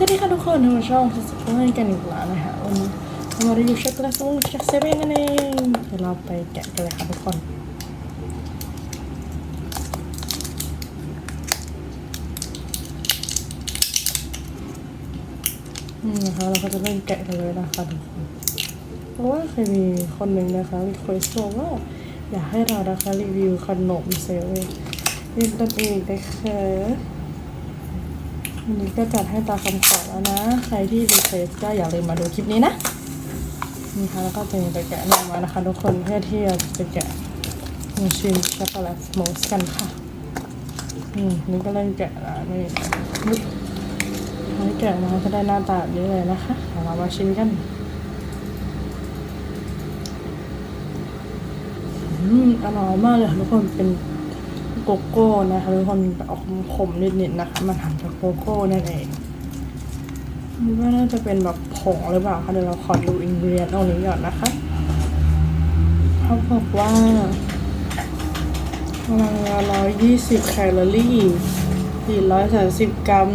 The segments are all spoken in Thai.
สวัสดีค่ะทุกคนทุกช่องสสกุลกันอีกแล้วนะคะวันนี้เรามารีวิวช็อกโกแลตส้มจากเซเว่นนั่นเองเดี๋ยวเราไปแกะกันเลยค่ะทุกคนนี่นะคะเราก็จะเริ่มแกะกันเลยนะคะทุกคนเพราะว่าเคยมีคนหนึ่งนะคะรีควสต์บอกว่าอยากให้เรานะคะรีวิวขนมเซเว่นนี่ตันเองนะคะ วันนี้ก็จัดให้ตาคำขอแล้วนะ ใครที่รีเควสก็อย่าลืมมาดูคลิปนี้นะ นี่ค่ะแล้วก็จะมีไปแกะนออกมานะคะ ทุกคนเพื่อที่จะไปแกะมาชิมช็อกโกแลตสโมสกันค่ะอืมนี่ก็เริ่มแกะแล้วนี่นี่แกะมาก็ได้หน้าตาแบบนี้เลยนะคะเรามาชิมกันอืมอร่อยมากเลยทุกคนเป็น โกโก้นะคะทุกคนออกขมนิดๆนะคะ มันทำจากโกโก้นั่นเองนี่ว่าน่าจะเป็นแบบผงหรือเปล่าคะเดี๋ยวเราขอดูอินกรีเดียนตรงนี้ก่อนนะคะเขาบอกว่าพลังงานร้อยยี่สิบแคลอรี่สี่ร้อยสามสิบกรัม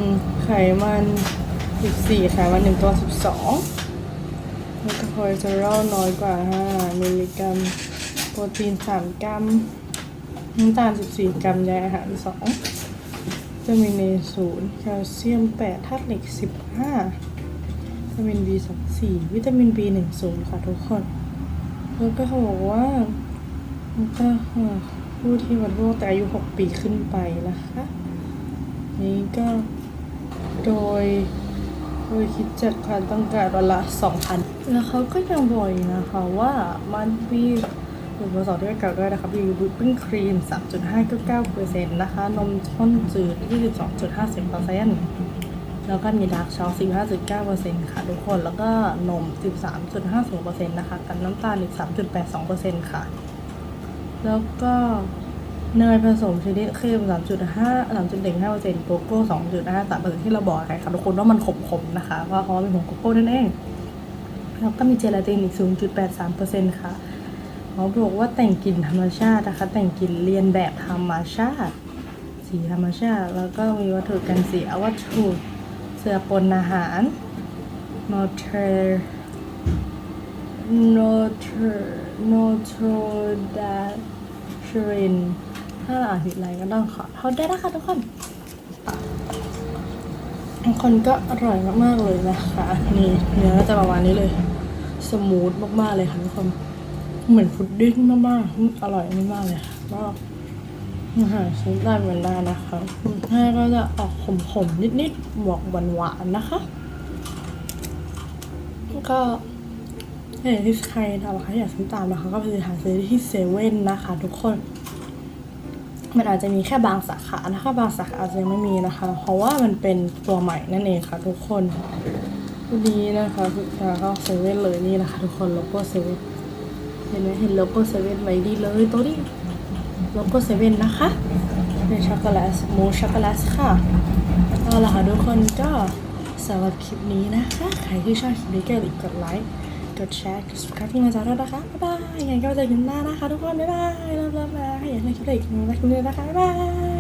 ไขมันสิบสี่ไขมันหนึ่งตัวสิบสองแอลกอฮอล์เจอรอลน้อยกว่าห้ามิลลิกรัม โปรตีนสามกรัม น้ำตาลสิบสี่กรัมใยอาหารสองวิตามินเอศูนย์แคลเซียมแปดธาตุเหล็กสิบห้าวิตามินบีสองสี่วิตามินบีหนึ่งศูนย์ค่ะทุกคน แล้วก็เขาบอกว่าแล้วก็ผู้ที่บริโภคแต่อายุหกปีขึ้นไปนะคะ นี้ก็โดยโดยคิดจากความต้องการวันละสองพันแล้วเขาก็ยังบอกอีกนะคะว่ามันมี ส่วนผสมที่ไม่เก่าด้วยนะคะมีวิปปิ้งครีม 3.59%นะคะ นมข้นจืด 22.50%แล้วก็มีดาร์กช็อก15.9%ค่ะทุกคน แล้วก็นม 13.50%นะคะกับน้ำตาลอีก 3.82%ค่ะ แล้วก็เนยผสมชนิดเข้ม3.5 3.15%โกโก้2.53%ที่เราบอกกันค่ะทุกคนว่ามันขมๆนะคะเพราะเขาเป็นผงโกโก้นั่นเอง แล้วก็มีเจลาตินอีก 0.83%ค่ะ เขาบอกว่าแต่งกลิ่นธรรมชาตินะคะ แต่งกลิ่นเรียนแบบธรรมชาติ สีธรรมชาติ แล้วก็มีวัตถุกันเสียวัตถุเสื่อปนอาหาร n o t r n o t r n o t r d a s h r i n ถ้าอ่านผิดอะไรก็ต้องขอโทษด้วยนะคะทุกคนคนก็อร่อยมากๆเลยนะคะ นี่เนื้อจะประมาณนี้เลย สมูทมากๆเลยค่ะทุกคน เหมือนพุดดิ้งมากๆอร่อยมากๆเลยค่ะก็อาหารชิ้นได้เหมือนได้นะคะแค่ก็จะออกขมๆ นิดๆ บวกหวานๆ นะคะก็ถ้าอย่างที่ใครทำคะอยากซื้อตามนะคะก็ไปหาซื้อที่เซเว่นนะคะ ทุกคน มันอาจจะมีแค่บางสาขานะคะ บางสาขาอาจจะยังไม่มีนะคะ เพราะว่ามันเป็นตัวใหม่นั่นเองค่ะ ทุกคนวันนี้นะคะคือก็เซเว่นเลยนี่นะคะ ทุกคนโลโก้เซเว่น เห็นไหมเห็นโลโก้เซเว่นไว้ดีเลยตัวนี้โลโก้เซเว่นนะคะเป็นช็อกโกแลตมูช็อกโกแลตค่ะเอาละค่ะทุกคนก็สำหรับคลิปนี้นะคะ ใครที่ชอบคลิปนี้ก็อย่าลืมกดไลค์กดแชร์กด subscribe ที่มาจากเรานะคะ บ๊ายบายยังไงก็เจอกันหน้านะคะ ทุกคน บ๊ายบายเริ่มๆนะอยากให้คลิปอะไรอีกนะคลิปนี้นะคะ บ๊ายบาย